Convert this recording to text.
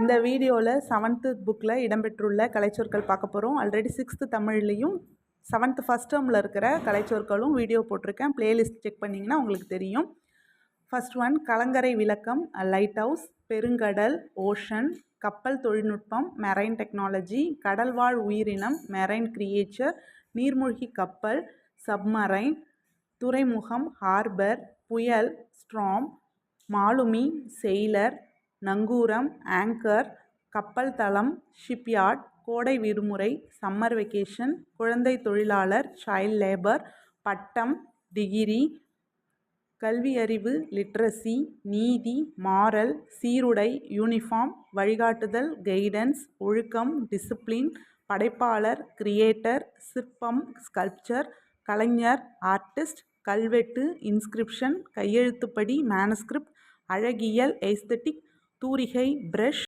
இந்த வீடியோவில் செவன்த்து புக்கில் இடம்பெற்றுள்ள கலைச்சொற்கள் பார்க்க போகிறோம் ஆல்ரெடி சிக்ஸ்த்து தமிழ்லேயும் செவன்த்து ஃபஸ்ட் டேர்மில் இருக்கிற கலைச்சொற்களும் வீடியோ போட்டிருக்கேன். ப்ளேலிஸ்ட் செக் பண்ணிங்கன்னா உங்களுக்கு தெரியும். ஃபஸ்ட் ஒன் கலங்கரை விளக்கம் லைட் ஹவுஸ் பெருங்கடல் ஓஷன் கப்பல் தொழில்நுட்பம் மெரைன் டெக்னாலஜி கடல்வாழ் உயிரினம் மெரைன் கிரியேச்சர் நீர்மூழ்கி கப்பல் சப்மரைன் துறைமுகம் ஹார்பர் புயல் ஸ்ட்ராம் மாலுமி செயிலர் நங்கூரம் ஆங்கர் கப்பல் தளம் ஷிப்யார்ட் கோடை விடுமுறை சம்மர் வெக்கேஷன் குழந்தை தொழிலாளர் சைல்ட் லேபர் பட்டம் டிகிரி கல்வியறிவு லிட்ரஸி நீதி மாரல் சீருடை யூனிஃபார்ம் வழிகாட்டுதல் கைடன்ஸ் ஒழுக்கம் டிசிப்ளின் படைப்பாளர் கிரியேட்டர் சிற்பம் ஸ்கல்ப்சர் கலைஞர் ஆர்டிஸ்ட் கல்வெட்டு இன்ஸ்கிரிப்ஷன் கையெழுத்துப்படி மேனஸ்கிரிப்ட் அழகியல் எஸ்தட்டிக் தூரிகை பிரஷ்